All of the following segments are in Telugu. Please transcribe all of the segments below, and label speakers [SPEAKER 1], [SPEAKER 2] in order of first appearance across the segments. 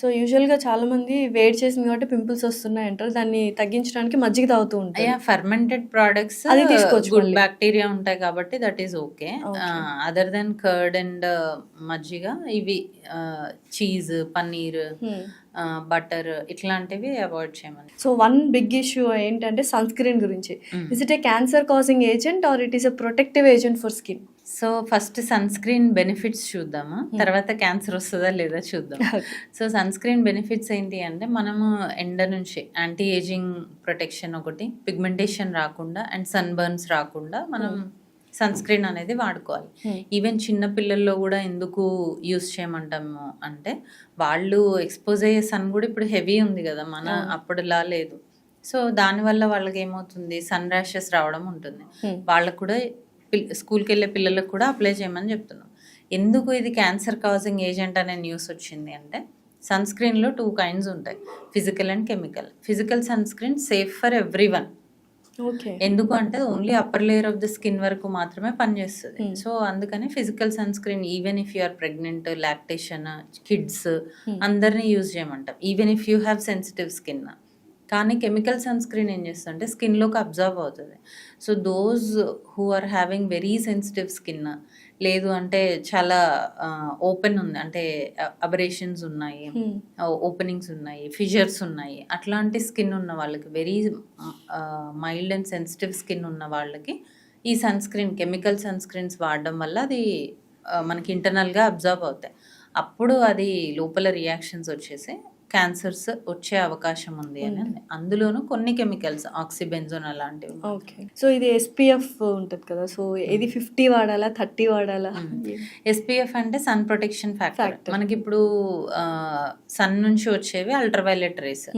[SPEAKER 1] సో యూజువల్గా చాలా మంది వేడి చేసింది కాబట్టి పింపుల్స్ వస్తున్నాయి అంటారు. దాన్ని తగ్గించడానికి మజ్జిగ తాగుతూ ఉంటారు.
[SPEAKER 2] అయ్యా ఫర్మెంటెడ్ ప్రోడక్ట్స్
[SPEAKER 1] అది తీసుకోవచ్చు
[SPEAKER 2] గుడ్. బ్యాక్టీరియా ఉంటాయి కాబట్టి that is okay. Other then curd and మజ్జిగ ఇవి చీజ్ పన్నీర్ బటర్ ఇట్లాంటివి అవాయిడ్ చేయమని.
[SPEAKER 1] సో వన్ బిగ్ ఇష్యూ ఏంటంటే సన్ స్క్రీన్ గురించి. Is it a cancer causing agent or it is a protective agent for skin
[SPEAKER 2] so first sunscreen benefits చూద్దాము? తర్వాత క్యాన్సర్ వస్తుందా లేదా చూద్దాం. సో సన్ స్క్రీన్ బెనిఫిట్స్ ఏంటి అంటే మనము ఎండ నుంచి యాంటీ ఏజింగ్ ప్రొటెక్షన్ ఒకటి పిగ్మెంటేషన్ రాకుండా అండ్ సన్ బర్న్స్ రాకుండా మనం సన్ స్క్రీన్ అనేది వాడుకోవాలి. ఈవెన్ చిన్న పిల్లల్లో కూడా ఎందుకు యూస్ చేయమంటాము అంటే వాళ్ళు ఎక్స్పోజ్ అయ్యే సన్ కూడా ఇప్పుడు హెవీ ఉంది కదా మన
[SPEAKER 1] అవును.
[SPEAKER 2] అప్పుడులా లేదు. సో దానివల్ల వాళ్ళకి ఏమవుతుంది సన్ ర్యాషెస్ రావడం ఉంటుంది. వాళ్ళకు కూడా స్కూల్కి వెళ్ళే పిల్లలకు కూడా అప్లై చేయమని చెప్తున్నాం. ఎందుకు ఇది క్యాన్సర్ కాజింగ్ ఏజెంట్ అనే న్యూస్ వచ్చింది అంటే సన్ స్క్రీన్లో టూ కైండ్స్ ఉంటాయి physical and chemical. Physical sunscreen safe for everyone
[SPEAKER 1] okay.
[SPEAKER 2] ఎందుకు అంటే only upper layer of the skin వరకు మాత్రమే పనిచేస్తుంది. సో అందుకని physical sunscreen even if you are pregnant lactation kids. అందరినీ use చేయమంటాం. Even if you have sensitive skin. కానీ కెమికల్ సన్ స్క్రీన్ ఏం చేస్తుందంటే స్కిన్లోకి అబ్జర్వ్ అవుతుంది. So those who are having very sensitive skin లేదు అంటే చాలా ఓపెన్ ఉంది. అంటే అబరేషన్స్ ఉన్నాయి. ఓపెనింగ్స్ ఉన్నాయి. ఫిజర్స్ ఉన్నాయి. అట్లాంటి స్కిన్ ఉన్న వాళ్ళకి very mild and sensitive skin ఉన్న వాళ్ళకి ఈ sunscreen chemical sunscreens వాడడం వల్ల అది మనకి ఇంటర్నల్గా అబ్జర్వ్ అవుతాయి. అప్పుడు అది లోపల రియాక్షన్స్ వచ్చేసి క్యాన్సర్స్ వచ్చే అవకాశం ఉంది అని. అందులోనూ కొన్ని కెమికల్స్ ఆక్సిబెన్జోన్ అలాంటివి
[SPEAKER 1] ఓకే సో ఇది ఎస్పీఎఫ్ ఉంటుంది కదా సో ఇది ఫిఫ్టీ వాడాలా థర్టీ వాడాలా
[SPEAKER 2] ఎస్పీఎఫ్ అంటే సన్ ప్రొటెక్షన్ ఫ్యాక్టర్. మనకి ఇప్పుడు సన్ నుంచి వచ్చేవి అల్ట్రావైలెట్ రేస్.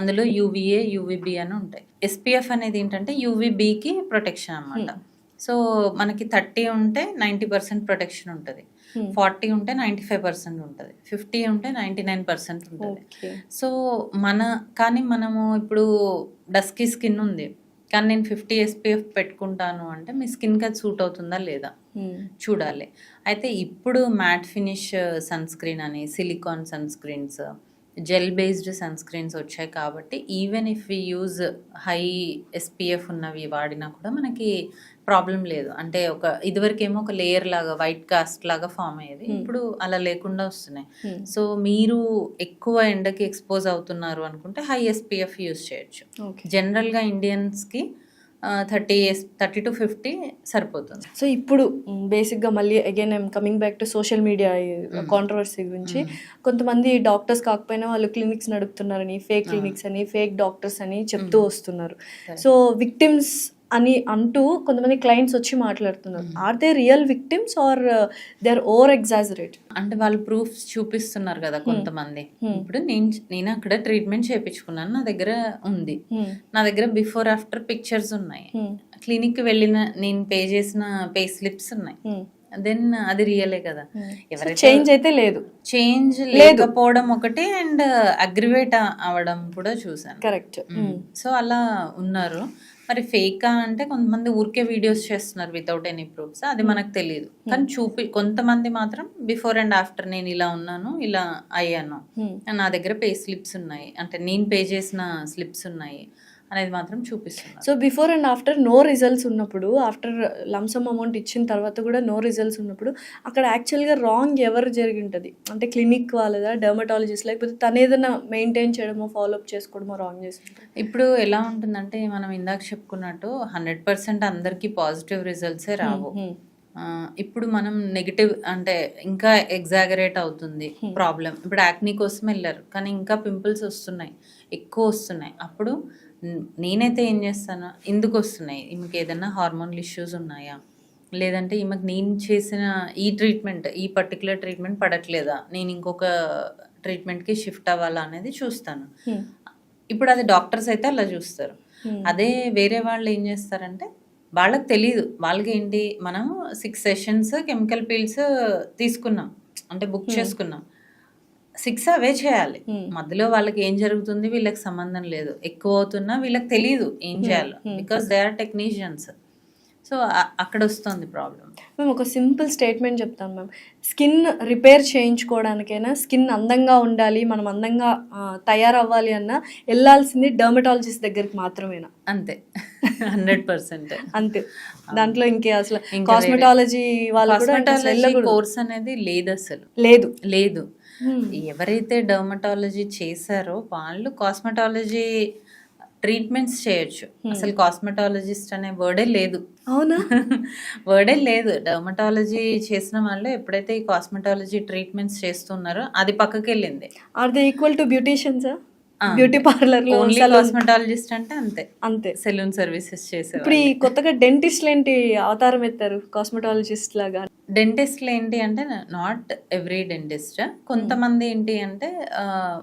[SPEAKER 2] అందులో యూవిఏ యూవిబి అని ఉంటాయి ఎస్పీఎఫ్ అనేది ఏంటంటే యూవిబికి ప్రొటెక్షన్ అన్నమాట
[SPEAKER 1] Hmm.
[SPEAKER 2] సో మనకి థర్టీ ఉంటే నైంటీ పర్సెంట్ ప్రొటెక్షన్ ఉంటుంది. ఫార్టీ ఉంటే నైంటీ ఫైవ్ పర్సెంట్ ఉంటుంది. ఫిఫ్టీ ఉంటే నైంటీ నైన్ పర్సెంట్ ఉంటుంది. సో మన కానీ మనము ఇప్పుడు డస్కీ స్కిన్ ఉంది. కానీ నేను ఫిఫ్టీ ఎస్పీఎఫ్ పెట్టుకుంటాను అంటే మీ స్కిన్కి అది సూట్ అవుతుందా లేదా? చూడాలి. అయితే ఇప్పుడు మ్యాట్ ఫినిష్ సన్ స్క్రీన్ అని silicone sunscreens gel based sunscreens వచ్చాయి కాబట్టి even if we use high SPF ఉన్నవి వాడినా కూడా మనకి ప్రాబ్లం లేదు. అంటే ఒక ఇదివరకేమో ఒక లేయర్ లాగా వైట్ కాస్ట్ లాగా ఫామ్ అయ్యేది.
[SPEAKER 1] Hmm.
[SPEAKER 2] ఇప్పుడు అలా లేకుండా వస్తున్నాయి. సో మీరు ఎక్కువ ఎండకి ఎక్స్పోజ్ అవుతున్నారు అనుకుంటే హై ఎస్పీఎఫ్ యూజ్ చేయొచ్చు. జనరల్గా ఇండియన్స్కి థర్టీ థర్టీ టు ఫిఫ్టీ సరిపోతుంది
[SPEAKER 1] సో ఇప్పుడు బేసిక్గా మళ్ళీ again I'm coming back to social media controversy గురించి కొంతమంది డాక్టర్స్ కాకపోయినా వాళ్ళు క్లినిక్స్ నడుపుతున్నారని ఫేక్. క్లినిక్స్ అని ఫేక్ డాక్టర్స్ అని చెప్తూ. వస్తున్నారు. సో విక్టిమ్స్ అని అంటూ కొంతమంది క్లయింట్స్ వచ్చి మాట్లాడుతున్నారు. Are they real victims are they are over exaggerate
[SPEAKER 2] అంటే వాళ్ళు ప్రూఫ్స్ చూపిస్తున్నారు కదా కొంతమంది. ఇప్పుడు నేను నేను అక్కడ ట్రీట్మెంట్ చేయించుకున్నాను నా దగ్గర ఉంది. నా దగ్గర బిఫోర్ ఆఫ్టర్ పిక్చర్స్ ఉన్నాయి. క్లినిక్ వెళ్ళిన నేను పే చేసిన పే స్లిప్స్ ఉన్నాయి. దెన్ అది రియలే కదా. ఎవరైతే
[SPEAKER 1] చేంజ్ అయితే లేదు.
[SPEAKER 2] చేంజ్. లేకపోవడం ఒకటి అండ్ అగ్రివేట్ అవడం కూడా చూసాను
[SPEAKER 1] కరెక్ట్
[SPEAKER 2] సో అలా ఉన్నారు. మరి ఫేకా అంటే కొంతమంది ఊరికే వీడియోస్ చేస్తున్నారు వితౌట్ ఎనీ ప్రూఫ్స్ అది మనకు తెలియదు కానీ చూపి కొంతమంది మాత్రం బిఫోర్ అండ్ ఆఫ్టర్ నేను ఇలా ఉన్నాను ఇలా అయ్యాను. నా దగ్గర పే స్లిప్స్ ఉన్నాయి. అంటే నేను పే చేసిన స్లిప్స్ ఉన్నాయి. అనేది మాత్రం చూపిస్తున్నారు.
[SPEAKER 1] So before and after no results ఉన్నప్పుడు ఆఫ్టర్ లంసమ్ అమౌంట్ ఇచ్చిన తర్వాత కూడా నో రిజల్ట్స్ ఉన్నప్పుడు అక్కడ యాక్చువల్గా రాంగ్ ఎవరు జరిగి ఉంటుంది? అంటే క్లినిక్ వాళ్ళదా డర్మటాలజిస్ట్ లేకపోతే తను ఏదైనా మెయింటైన్ చేయడమో ఫాలోఅప్ చేసుకోవడమో రాంగ్ చేస్తుంటారు
[SPEAKER 2] ఇప్పుడు ఎలా ఉంటుందంటే మనం ఇందాక చెప్పుకున్నట్టు హండ్రెడ్ పర్సెంట్ అందరికీ పాజిటివ్ రిజల్ట్సే రావు. ఆ, ఇప్పుడు మనం నెగిటివ్ అంటే ఇంకా ఎగ్జాగరేట్ అవుతుంది
[SPEAKER 1] Hmm.
[SPEAKER 2] ప్రాబ్లం ఇప్పుడు యాక్నీ కోసం వెళ్ళారు కానీ ఇంకా పింపుల్స్ వస్తున్నాయి ఎక్కువ వస్తున్నాయి. అప్పుడు నేనైతే ఏం చేస్తాను? ఎందుకు వస్తున్నాయి ఈమెకి ఏదైనా హార్మోనల్ ఇష్యూస్ ఉన్నాయా? లేదంటే ఈమెకు నేను చేసిన ఈ ట్రీట్మెంట్ ఈ పర్టికులర్ ట్రీట్మెంట్ పడట్లేదా? నేను ఇంకొక ట్రీట్మెంట్కి షిఫ్ట్ అవ్వాలా అనేది చూస్తాను. ఇప్పుడు అది డాక్టర్స్ అయితే అలా చూస్తారు. అదే వేరే వాళ్ళు ఏం చేస్తారంటే వాళ్ళకి తెలియదు వాళ్ళకి ఏంటి? మనం సిక్స్ సెషన్స్ కెమికల్ పీల్స్ తీసుకున్నాం. అంటే బుక్. చేసుకున్నాం. సిక్స్ అవే చేయాలి. మధ్యలో వాళ్ళకి ఏం జరుగుతుంది వీళ్ళకి సంబంధం లేదు ఎక్కువ అవుతున్నా వీళ్ళకి తెలియదు ఏం. చేయాలో. Because they are technicians so అక్కడ వస్తుంది ప్రాబ్లం
[SPEAKER 1] మేము ఒక సింపుల్ స్టేట్మెంట్ చెప్తాను మ్యామ్. స్కిన్ రిపేర్ చేయించుకోవడానికైనా స్కిన్ అందంగా ఉండాలి మనం అందంగా తయారవ్వాలి అన్న వెళ్ళాల్సింది డర్మటాలజిస్ట్ దగ్గరికి మాత్రమేనా?
[SPEAKER 2] అంతే. Hundred percent.
[SPEAKER 1] అంతే. దాంట్లో ఇంకే అసలు కాస్మెటాలజీ వాళ్ళు.
[SPEAKER 2] కోర్స్ అనేది లేదు అసలు.
[SPEAKER 1] లేదు.
[SPEAKER 2] లేదు. ఎవరైతే డర్మటాలజీ చేశారో వాళ్ళు కాస్మెటాలజీ ట్రీట్మెంట్స్ చేయొచ్చు. అసలు కాస్మెటాలజిస్ట్ అనే వర్డే లేదు.
[SPEAKER 1] అవునా?
[SPEAKER 2] వర్డే లేదు. డర్మటాలజీ చేసిన వాళ్ళు ఎప్పుడైతే ఈ కాస్మెటాలజీ ట్రీట్మెంట్స్ చేస్తున్నారో అది పక్కకి వెళ్ళింది
[SPEAKER 1] are they equal to beauticians. Beauty పార్లర్లో.
[SPEAKER 2] Cosmetologist అంటే అంతే.
[SPEAKER 1] అంతే.
[SPEAKER 2] సెలూన్ సర్వీసెస్ చేసే
[SPEAKER 1] ఇప్పుడు ఈ కొత్తగా డెంటిస్ట్లు ఏంటి అవతారం ఎత్తారు? కాస్మెటాలజిస్ట్ లాగా.
[SPEAKER 2] డెంటిస్ట్లు ఏంటి అంటే నాట్ ఎవ్రీ డెంటిస్ట్ కొంతమంది ఏంటి అంటే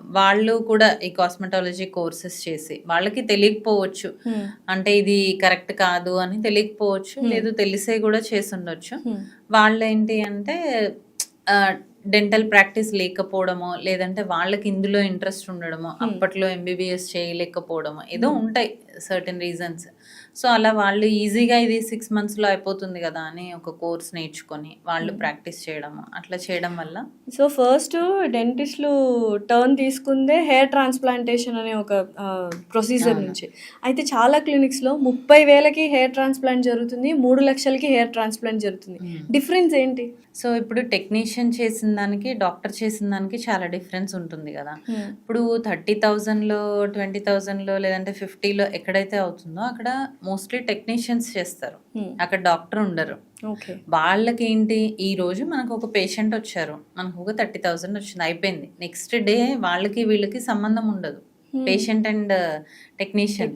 [SPEAKER 2] వాళ్ళు కూడా ఈ కాస్మెటాలజీ కోర్సెస్ చేసి వాళ్ళకి తెలియకపోవచ్చు.
[SPEAKER 1] Hmm.
[SPEAKER 2] అంటే ఇది కరెక్ట్ కాదు అని తెలియకపోవచ్చు. లేదు తెలిసే కూడా చేసి ఉండొచ్చు.
[SPEAKER 1] Hmm.
[SPEAKER 2] వాళ్ళు ఏంటి అంటే డెంటల్ ప్రాక్టీస్ లేకపోవడమో లేదంటే వాళ్ళకి ఇందులో ఇంట్రెస్ట్ ఉండడమో అప్పట్లో ఎంబీబీఎస్ చేయలేకపోవడమో ఏదో ఉంటాయి సర్టన్ రీజన్స్ సో అలా వాళ్ళు ఈజీగా ఇది సిక్స్ మంత్స్లో అయిపోతుంది కదా అని ఒక కోర్స్ నేర్చుకొని వాళ్ళు ప్రాక్టీస్ చేయడము అట్లా చేయడం వల్ల?
[SPEAKER 1] సో ఫస్ట్ డెంటిస్ట్లు టర్న్ తీసుకుందే హెయిర్ ట్రాన్స్ప్లాంటేషన్ అనే ఒక ప్రొసీజర్ నుంచి. అయితే చాలా క్లినిక్స్లో ముప్పై వేలకి హెయిర్ ట్రాన్స్ప్లాంట్ జరుగుతుంది మూడు లక్షలకి హెయిర్ ట్రాన్స్ప్లాంట్ జరుగుతుంది. డిఫరెన్స్ ఏంటి?
[SPEAKER 2] సో ఇప్పుడు టెక్నీషియన్ చేసిన దానికి డాక్టర్ చేసిన దానికి చాలా డిఫరెన్స్ ఉంటుంది కదా. ఇప్పుడు థర్టీ థౌజండ్లో ట్వంటీ థౌజండ్లో లేదంటే ఫిఫ్టీలో ఎక్కడైతే అవుతుందో అక్కడ మోస్ట్లీ టెక్నీషియన్స్ చేస్తారు.
[SPEAKER 1] Hmm.
[SPEAKER 2] అక్కడ డాక్టర్ ఉండరు. వాళ్ళకి ఏంటి ఈ రోజు మనకు ఒక పేషెంట్ వచ్చారు. మనకు ఒక థర్టీ థౌజండ్ వచ్చింది. అయిపోయింది. నెక్స్ట్ డే వాళ్ళకి వీళ్ళకి సంబంధం ఉండదు. పేషెంట్ అండ్ టెక్నీషియన్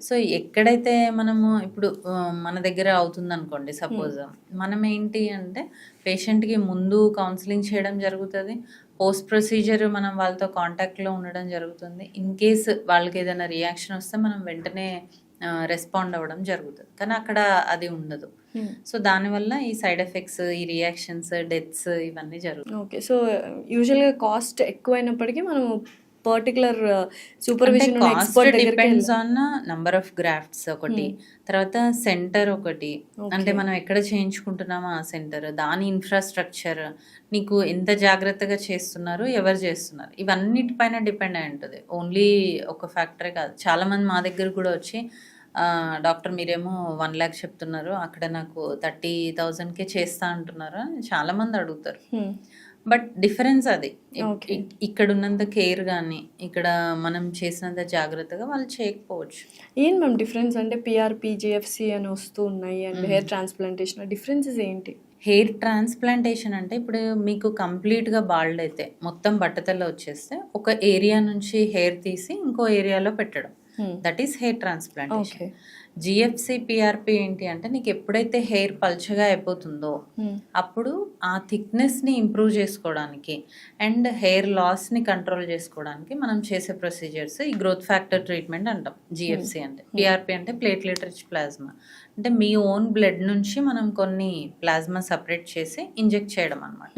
[SPEAKER 2] సో ఎక్కడైతే మనము ఇప్పుడు ఆ, మన దగ్గర అవుతుంది అనుకోండి సపోజ్ మనం ఏంటి అంటే పేషెంట్కి ముందు కౌన్సిలింగ్ చేయడం జరుగుతుంది. పోస్ట్ ప్రొసీజర్ మనం వాళ్ళతో కాంటాక్ట్లో ఉండడం జరుగుతుంది. ఇన్ కేస్ వాళ్ళకి ఏదైనా రియాక్షన్ వస్తే మనం వెంటనే రెస్పాండ్ అవ్వడం జరుగుతుంది. కానీ అక్కడ అది ఉండదు. సో దానివల్ల ఈ సైడ్ ఎఫెక్ట్స్ ఈ రియాక్షన్స్ డెత్స్ ఇవన్నీ జరుగుతాయి.
[SPEAKER 1] ఓకే సో యూజువల్గా కాస్ట్ ఎక్కువైనప్పటికీ మనం particular supervision
[SPEAKER 2] depends on number of grafts ఒకటి తర్వాత సెంటర్ ఒకటి. అంటే మనం ఎక్కడ చేయించుకుంటున్నామో ఆ సెంటర్ దాని ఇన్ఫ్రాస్ట్రక్చర్ నీకు ఎంత జాగ్రత్తగా చేస్తున్నారు ఎవరు చేస్తున్నారు? ఇవన్నిటిపైన డిపెండ్ అయి ఉంటుంది. ఓన్లీ ఒక ఫ్యాక్టరే కాదు. చాలా మంది మా దగ్గర కూడా వచ్చి "ఆ, డాక్టర్ మీరేమో వన్ ల్యాక్ చెప్తున్నారు అక్కడ నాకు థర్టీ థౌజండ్కే చేస్తా అంటున్నారు అని చాలా మంది అడుగుతారు బట్ డిఫరెన్స్ అది. ఇక్కడ ఉన్నంత కేర్ కానీ ఇక్కడ మనం చేసినంత జాగ్రత్తగా వాళ్ళు చేయకపోవచ్చు.
[SPEAKER 1] ఏం మ్యామ్ డిఫరెన్స్? అంటే పిఆర్పి జిఎఫ్సి అని వస్తూ ఉన్నాయి అండ్ హెయిర్ ట్రాన్స్ప్లాంటేషన్. డిఫరెన్సెస్ ఏంటి?
[SPEAKER 2] హెయిర్ ట్రాన్స్ప్లాంటేషన్ అంటే ఇప్పుడు మీకు కంప్లీట్గా బాల్డ్ అయితే మొత్తం బట్టతల వచ్చేస్తే ఒక ఏరియా నుంచి హెయిర్ తీసి ఇంకో ఏరియాలో పెట్టడం. That is hair transplantation. G F C P R P ఏంటి అంటే నీకు ఎప్పుడైతే హెయిర్ పల్చగా అయిపోతుందో అప్పుడు ఆ థిక్నెస్ని ఇంప్రూవ్ చేసుకోవడానికి అండ్ హెయిర్ లాస్ని కంట్రోల్ చేసుకోవడానికి మనం చేసే ప్రొసీజర్స్ ఈ గ్రోత్ ఫ్యాక్టర్ ట్రీట్మెంట్ అంటాం జిఎఫ్సి అంటే. పిఆర్పి అంటే ప్లేట్లెట్ రిచ్ ప్లాజ్మా అంటే మీ ఓన్ బ్లడ్ నుంచి మనం కొన్ని ప్లాజ్మా సపరేట్ చేసి ఇంజెక్ట్ చేయడం అనమాట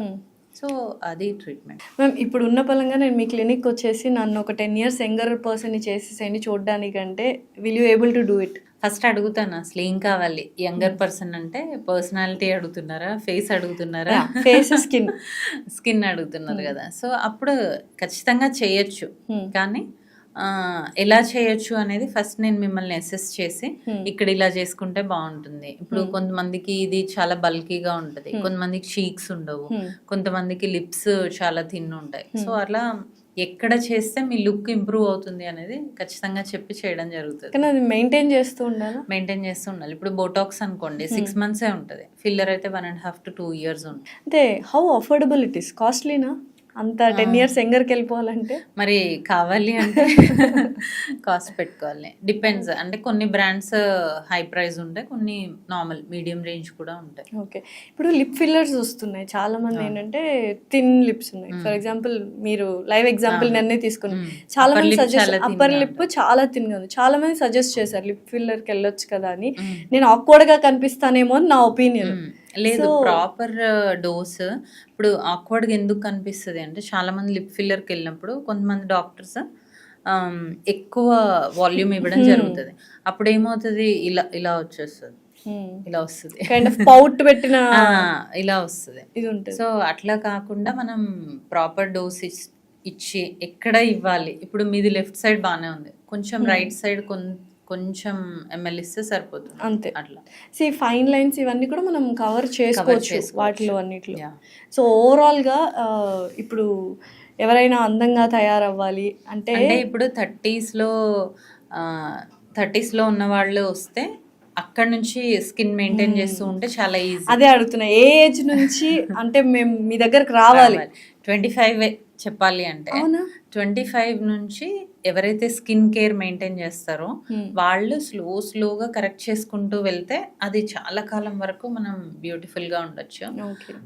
[SPEAKER 2] సో అది ట్రీట్మెంట్
[SPEAKER 1] మ్యామ్ ఇప్పుడు ఉన్న పలంగా నేను మీ క్లినిక్ వచ్చేసి నన్ను ఒక టెన్ ఇయర్స్ యంగర్ పర్సన్ని చేసేసేయండి చూడడానికంటే will you able to do it
[SPEAKER 2] first అడుగుతాను అసలు ఏం కావాలి? యంగర్ పర్సన్ అంటే పర్సనాలిటీ అడుగుతున్నారా? ఫేస్ అడుగుతున్నారా?
[SPEAKER 1] Face skin.
[SPEAKER 2] స్కిన్ అడుగుతున్నారు కదా. సో అప్పుడు ఖచ్చితంగా చేయొచ్చు. కానీ ఆ, ఎలా చేయొచ్చు అనేది ఫస్ట్ నేను మిమ్మల్ని అసెస్ చేసి ఇక్కడ ఇలా చేసుకుంటే బాగుంటుంది. ఇప్పుడు కొంతమందికి ఇది చాలా బల్కీగా ఉంటుంది. కొంతమందికి చీక్స్ ఉండవు. కొంతమందికి లిప్స్ చాలా థిన్ ఉంటాయి. సో అలా ఎక్కడ చేస్తే మీ లుక్ ఇంప్రూవ్ అవుతుంది అనేది ఖచ్చితంగా చెప్పి చేయడం జరుగుతుంది.
[SPEAKER 1] కానీ అది మెయింటైన్ చేస్తూ ఉండాలా?
[SPEAKER 2] మెయింటైన్ చేస్తూ ఉండాలి. ఇప్పుడు బోటాక్స్ అనుకోండి సిక్స్ మంత్సే ఉంటుంది. ఫిల్లర్ అయితే one and half to two years ఉంటుంది.
[SPEAKER 1] అంటే హౌ అఫోర్డబుల్ ఇట్ ఈస్ కాస్ట్లీనా అంత టెన్ ఇయర్స్ యంగర్కి వెళ్ళిపోవాలంటే?
[SPEAKER 2] మరి కావాలి అంటే కాస్ట్ పెట్టుకోవాలి. డిపెండ్స్ అంటే కొన్ని బ్రాండ్స్ హై ప్రైస్ ఉంటాయి కొన్ని నార్మల్ మీడియం రేంజ్ కూడా ఉంటాయి.
[SPEAKER 1] ఓకే ఇప్పుడు లిప్ ఫిల్లర్స్ వస్తున్నాయి. చాలా మంది ఏంటంటే థిన్ లిప్స్ ఉన్నాయి. ఫర్ ఎగ్జాంపుల్ మీరు లైవ్ ఎగ్జాంపుల్ నన్నే తీసుకుని.
[SPEAKER 2] Mm.
[SPEAKER 1] చాలా మంది సజెస్ట్ అప్పర్ లిప్ చాలా థిన్ ఉంది చాలా మంది సజెస్ట్ చేశారు లిప్ ఫిల్లర్కి వెళ్ళొచ్చు కదా అని.
[SPEAKER 2] Mm.
[SPEAKER 1] నేను awkward గా కనిపిస్తానేమో అని నా ఒపీనియన్.
[SPEAKER 2] లేదు ప్రాపర్ డోస్ ఇప్పుడు ఆక్వర్డ్గా ఎందుకు కనిపిస్తుంది అంటే చాలా మంది లిప్ ఫిల్లర్కి వెళ్ళినప్పుడు కొంతమంది డాక్టర్స్ ఎక్కువ వాల్యూమ్ ఇవ్వడం జరుగుతుంది. అప్పుడు ఏమవుతుంది ఇలా ఇలా వచ్చేస్తుంది. ఇలా వస్తుంది.
[SPEAKER 1] కైండ్ ఆఫ్ పౌట్ పెట్టిన
[SPEAKER 2] ఇలా వస్తుంది.
[SPEAKER 1] ఇది ఉంటుంది.
[SPEAKER 2] సో అట్లా కాకుండా మనం ప్రాపర్ డోస్ ఇచ్చి ఎక్కడ ఇవ్వాలి? ఇప్పుడు మీది లెఫ్ట్ సైడ్ బాగానే ఉంది. కొంచెం రైట్ సైడ్ కొంచెం ఎంఎల్ ఇస్తే సరిపోతుంది
[SPEAKER 1] అంతే
[SPEAKER 2] అట్లా
[SPEAKER 1] సి ఫైన్ లైన్స్ ఇవన్నీ కూడా మనం కవర్ చేసుకోవచ్చు. వాటిలో అన్నిట్లో. సో ఓవరాల్గా ఇప్పుడు ఎవరైనా అందంగా తయారవ్వాలి అంటే
[SPEAKER 2] అంటే ఇప్పుడు థర్టీస్లో థర్టీస్లో ఉన్న వాళ్ళు వస్తే అక్కడ నుంచి స్కిన్ మెయింటైన్ చేస్తూ ఉంటే చాలా ఈజీ.
[SPEAKER 1] అదే అడుగుతున్నా ఏ ఏజ్ నుంచి అంటే మేము మీ దగ్గరకు రావాలి?
[SPEAKER 2] ట్వంటీ ఫైవ్ చెప్పాలి అంటే ట్వంటీ ఫైవ్ నుంచి ఎవరైతే స్కిన్ కేర్ మెయింటైన్ చేస్తారో. వాళ్ళు స్లో స్లోగా కరెక్ట్ చేసుకుంటూ వెళ్తే అది చాలా కాలం వరకు మనం బ్యూటిఫుల్గా ఉండొచ్చు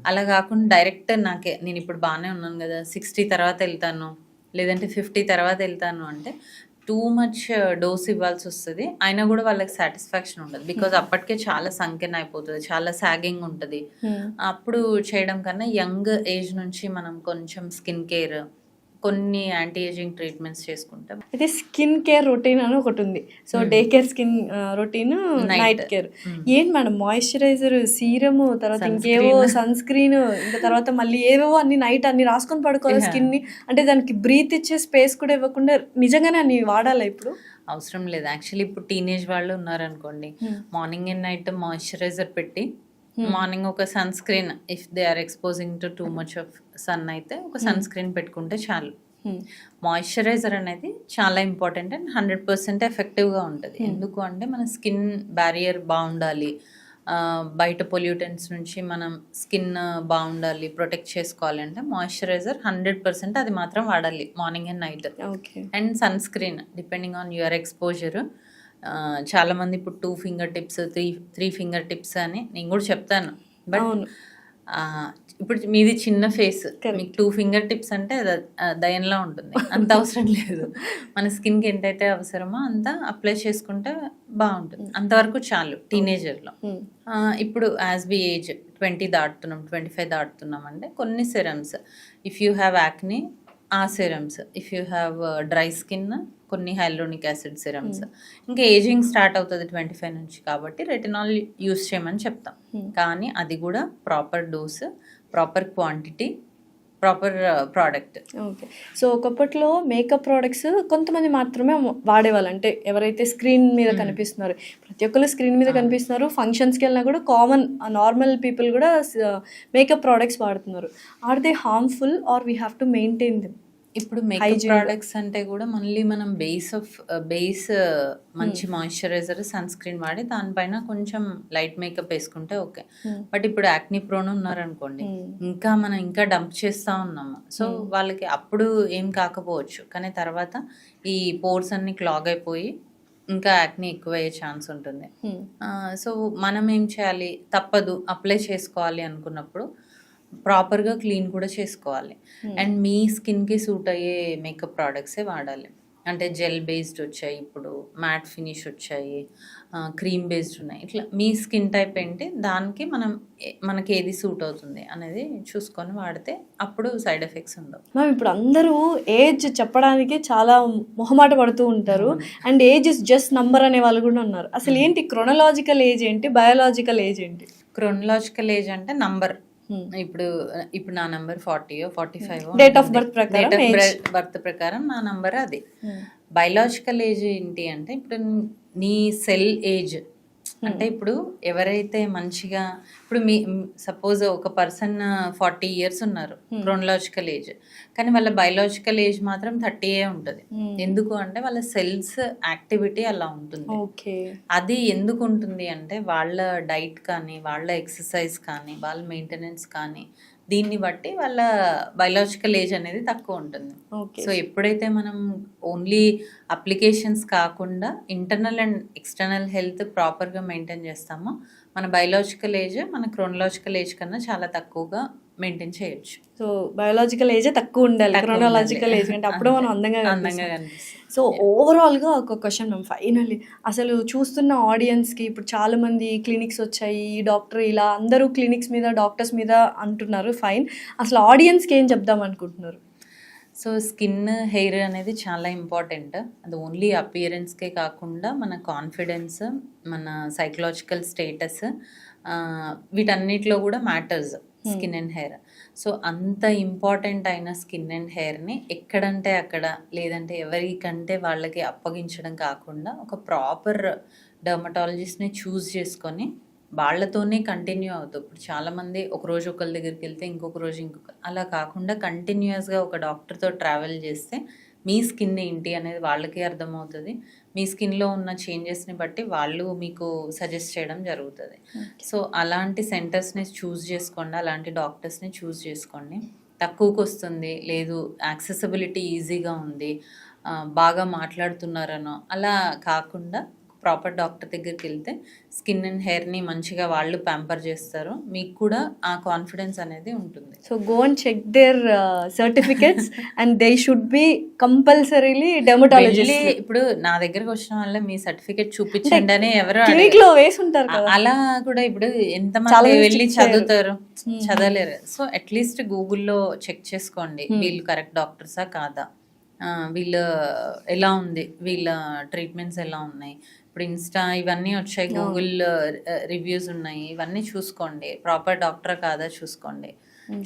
[SPEAKER 2] అలా కాకుండా డైరెక్ట్ నాకే నేను ఇప్పుడు బాగానే ఉన్నాను కదా సిక్స్టీ తర్వాత వెళ్తాను లేదంటే ఫిఫ్టీ తర్వాత వెళ్తాను అంటే టూ మచ్ డోస్ ఇవ్వాల్సి వస్తుంది. అయినా కూడా వాళ్ళకి సాటిస్ఫాక్షన్ ఉండదు. బికాజ్ అప్పటికే చాలా సంఖ్యన అయిపోతుంది. చాలా సాగింగ్ ఉంటుంది. అప్పుడు చేయడం కన్నా యంగ్ ఏజ్ నుంచి మనం కొంచెం స్కిన్ కేర్ కొన్ని యాంటీ ఏజింగ్ ట్రీట్మెంట్స్ చేసుకుంటాం.
[SPEAKER 1] అయితే స్కిన్ కేర్ రొటీన్ అని ఒకటి ఉంది. So day care skin routine. Night care. ఏంటి మేడం? మాయిశ్చరైజర్ సీరము తర్వాత ఇంకేవో సన్ స్క్రీన్ ఇంకా తర్వాత మళ్ళీ ఏవేవో అన్ని నైట్ అన్ని రాసుకొని పడుకోవాలి. స్కిన్ని. అంటే దానికి బ్రీత్ ఇచ్చే స్పేస్ కూడా ఇవ్వకుండా నిజంగానే అన్ని వాడాలా ఇప్పుడు?
[SPEAKER 2] అవసరం లేదు. యాక్చువల్లీ ఇప్పుడు టీనేజ్ వాళ్ళు ఉన్నారనుకోండి మార్నింగ్ అండ్ నైట్ మాయిశ్చరైజర్ పెట్టి మార్నింగ్ ఒక sunscreen if they are exposing to too much of sun అయితే ఒక సన్ స్క్రీన్ పెట్టుకుంటే చాలు.
[SPEAKER 1] Hmm.
[SPEAKER 2] మాయిశ్చరైజర్ అనేది చాలా ఇంపార్టెంట్ అండ్ హండ్రెడ్ పర్సెంట్ ఎఫెక్టివ్గా ఉంటుంది. ఎందుకు అంటే మన స్కిన్ బ్యారియర్ బాగుండాలి. బయట పొల్యూటెంట్స్ నుంచి మనం స్కిన్ బాగుండాలి ప్రొటెక్ట్ చేసుకోవాలి అంటే మాయిశ్చరైజర్ హండ్రెడ్ పర్సెంట్ అది మాత్రం వాడాలి morning and night
[SPEAKER 1] okay
[SPEAKER 2] and sunscreen depending on your exposure చాలా మంది ఇప్పుడు two fingertips three three fingertips అని నేను కూడా చెప్తాను. బట్ ఇప్పుడు మీది చిన్న ఫేస్. మీకు టూ ఫింగర్ టిప్స్ అంటే ద- ఆ, దయంలా ఉంటుంది. అంత అవసరం లేదు. మన స్కిన్కి ఎంతైతే అవసరమో అంత అప్లై చేసుకుంటే బాగుంటుంది. అంతవరకు చాలు టీనేజర్లో. ఇప్పుడు యాజ్ బి ఏజ్ ట్వంటీ దాటుతున్నాం ట్వంటీ ఫైవ్ దాటుతున్నాం అంటే కొన్ని serums if you have acne ఆ serums if you have dry skin కొన్ని హైలోనిక్ యాసిడ్ సిరమ్స్ ఇంకా ఏజింగ్ స్టార్ట్ అవుతుంది ట్వంటీ ఫైవ్ నుంచి కాబట్టి రెటినాల్ యూస్ చేయమని చెప్తాం.
[SPEAKER 1] Hmm.
[SPEAKER 2] కానీ అది కూడా proper dose proper quantity proper product
[SPEAKER 1] okay so ఒకప్పట్లో makeup products కొంతమంది మాత్రమే వాడేవాళ్ళు. అంటే ఎవరైతే స్క్రీన్ మీద కనిపిస్తున్నారు ప్రతి ఒక్కరు స్క్రీన్ మీద కనిపిస్తున్నారు. ఫంక్షన్స్కి వెళ్ళినా కూడా కామన్ నార్మల్ పీపుల్ కూడా మేకప్ ప్రోడక్ట్స్ వాడుతున్నారు. Are they harmful or we have to maintain them
[SPEAKER 2] ఇప్పుడు మేకప్. ప్రోడక్ట్స్ అంటే కూడా మళ్ళీ మనం బేస్ ఆఫ్ బేస్ మంచి మాయిశ్చరైజర్ సన్ స్క్రీన్ వాడి దానిపైన కొంచెం లైట్ మేకప్ వేసుకుంటే ఓకే బట్ ఇప్పుడు యాక్ని ప్రోన్ ఉన్నారనుకోండి ఇంకా మనం ఇంకా డంప్ చేస్తూ ఉన్నాము సో వాళ్ళకి అప్పుడు ఏం కాకపోవచ్చు కానీ తర్వాత ఈ పోర్స్ అన్ని క్లాగ్ అయిపోయి ఇంకా యాక్ని ఎక్కువ అయ్యే ఛాన్స్ ఉంటుంది సో మనం ఏం చేయాలి? తప్పదు అప్లై చేసుకోవాలి అనుకున్నప్పుడు ప్రాపర్గా క్లీన్ కూడా చేసుకోవాలి. అండ్ మీ స్కిన్కి సూట్ అయ్యే మేకప్ ప్రోడక్ట్సే వాడాలి. అంటే జెల్ బేస్డ్ వచ్చాయి ఇప్పుడు మ్యాట్ ఫినిష్ వచ్చాయి క్రీమ్ బేస్డ్ ఉన్నాయి. ఇట్లా మీ స్కిన్ టైప్ ఏంటి? దానికి మనం మనకి ఏది సూట్ అవుతుంది అనేది చూసుకొని వాడితే అప్పుడు సైడ్ ఎఫెక్ట్స్ ఉండవు.
[SPEAKER 1] మ్యామ్ ఇప్పుడు అందరూ ఏజ్ చెప్పడానికి చాలా మొహమాట పడుతూ ఉంటారు. And age is just number అనే వాళ్ళు కూడా ఉన్నారు. అసలు ఏంటి? క్రొనలాజికల్ ఏజ్ ఏంటి? బయోలాజికల్ ఏజ్ ఏంటి?
[SPEAKER 2] క్రోనలాజికల్ ఏజ్ అంటే నంబర్.
[SPEAKER 1] Hmm.
[SPEAKER 2] ఇప్పుడు ఇప్పుడు నా number forty forty five
[SPEAKER 1] Date of birth ప్రకారం age.
[SPEAKER 2] బర్త్ ప్రకారం నా నంబర్ అది. బయలాజికల్ ఏజ్ ఏంటి అంటే ఇప్పుడు నీ సెల్ ఏజ్ అంటే ఇప్పుడు ఎవరైతే మంచిగా ఇప్పుడు మీ సపోజ్ ఒక పర్సన్ ఫార్టీ ఇయర్స్ ఉన్నారు క్రోనలాజికల్ ఏజ్. కానీ వాళ్ళ బయలాజికల్ ఏజ్ మాత్రం థర్టీ ఏ ఉంటుంది. ఎందుకు అంటే వాళ్ళ సెల్స్ యాక్టివిటీ అలా ఉంటుంది. అది ఎందుకు ఉంటుంది అంటే వాళ్ళ డైట్ కానీ వాళ్ళ ఎక్సర్సైజ్ కానీ వాళ్ళ మెయింటెనెన్స్ కానీ దీన్ని బట్టి వాళ్ళ బయలాజికల్ ఏజ్ అనేది తక్కువ ఉంటుంది. సో ఎప్పుడైతే మనం ఓన్లీ అప్లికేషన్స్ కాకుండా ఇంటర్నల్ అండ్ ఎక్స్టర్నల్ హెల్త్ ప్రాపర్గా మెయింటైన్ చేస్తామో మన బయలాజికల్ ఏజ్ మన క్రోనలాజికల్ ఏజ్ కన్నా చాలా తక్కువగా మెయింటైన్ చేయొచ్చు.
[SPEAKER 1] సో బయోలాజికల్ ఏజ్ తక్కువ ఉండాలి. క్రొనాలజికల్. ఏజ్ అంటే అప్పుడే మనం అందంగా
[SPEAKER 2] అందంగా
[SPEAKER 1] సో ఓవరాల్గా ఒక క్వశ్చన్ మ్యామ్ ఫైనల్లీ అసలు చూస్తున్న ఆడియన్స్కి ఇప్పుడు చాలా మంది క్లినిక్స్ వచ్చాయి డాక్టర్ ఇలా అందరూ క్లినిక్స్ మీద డాక్టర్స్ మీద అంటున్నారు. ఫైన్ అసలు ఆడియన్స్కి ఏం చెప్దాం అనుకుంటున్నారు?
[SPEAKER 2] సో స్కిన్ హెయిర్ అనేది చాలా ఇంపార్టెంట్ అది ఓన్లీ అపియరెన్స్కే కాకుండా మన కాన్ఫిడెన్స్ మన సైకలాజికల్ స్టేటస్ వీటన్నిటిలో కూడా matters skin and hair. So అంత ఇంపార్టెంట్ అయిన స్కిన్ అండ్ హెయిర్ని ఎక్కడంటే అక్కడ లేదంటే ఎవరికంటే వాళ్ళకి అప్పగించడం కాకుండా ఒక ప్రాపర్ డర్మటాలజిస్ట్ని చూస్ చేసుకొని వాళ్ళతోనే కంటిన్యూ అవుతుంది ఇప్పుడు చాలామంది ఒక రోజు ఒకరి దగ్గరికి వెళ్తే ఇంకొక రోజు ఇంకొక అలా కాకుండా కంటిన్యూస్గా ఒక డాక్టర్తో ట్రావెల్ చేస్తే మీ స్కిన్ ఏంటి అనేది వాళ్ళకి అర్థమవుతుంది. మీ స్కిన్లో ఉన్న చేంజెస్ని బట్టి వాళ్ళు మీకు సజెస్ట్ చేయడం జరుగుతుంది. సో అలాంటి సెంటర్స్ని చూస్ చేసుకోండి. అలాంటి డాక్టర్స్ని చూస్ చేసుకోండి. తక్కువకి వస్తుంది. లేదు యాక్సెసిబిలిటీ ఈజీగా ఉంది. బాగా మాట్లాడుతున్నారనో అలా కాకుండా ప్రాపర్ డాక్టర్ దగ్గరికి వెళ్తే స్కిన్ అండ్ హెయిర్ని మంచిగా వాళ్ళు ప్యాంపర్ చేస్తారు. మీకు కూడా ఆ కాన్ఫిడెన్స్ అనేది ఉంటుంది.
[SPEAKER 1] So go and check their certificates and they should be compulsorily
[SPEAKER 2] వెళ్ళి
[SPEAKER 1] డెమటాలజిస్ట్
[SPEAKER 2] ఇప్పుడు నా దగ్గరకు వచ్చిన వల్ల మీ సర్టిఫికేట్ చూపించండి అని ఎవరు
[SPEAKER 1] క్లినిక్లో వేసి ఉంటారు
[SPEAKER 2] అ-
[SPEAKER 1] కదా
[SPEAKER 2] అలా కూడా ఇప్పుడు ఎంత మంది వెళ్ళి. చదువుతారు?
[SPEAKER 1] Hmm.
[SPEAKER 2] చదవలేరు. సో అట్లీస్ట్ గూగుల్లో చెక్ చేసుకోండి.
[SPEAKER 1] Hmm.
[SPEAKER 2] వీళ్ళు కరెక్ట్ డాక్టర్సా కాదా? వీళ్ళు ఎలా ఉంది? వీళ్ళ ట్రీట్మెంట్స్ ఎలా ఉన్నాయి? ఇప్పుడు ఇన్స్టా ఇవన్నీ వచ్చాయి. గూగుల్ రివ్యూస్ ఉన్నాయి. ఇవన్నీ చూసుకోండి. ప్రాపర్ డాక్టర్ కాదా చూసుకోండి.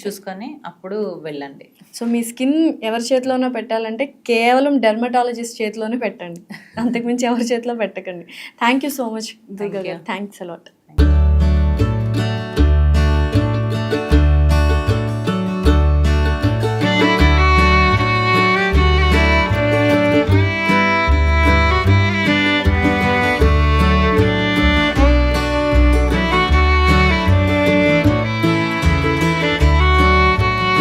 [SPEAKER 2] చూసుకొని అప్పుడు వెళ్ళండి.
[SPEAKER 1] సో మీ స్కిన్ ఎవరి చేతిలోనో పెట్టాలంటే కేవలం డెర్మటాలజిస్ట్ చేతిలోనే పెట్టండి. అంతకుమించి ఎవరి చేతిలో పెట్టకండి. Thank you so much. Thanks a lot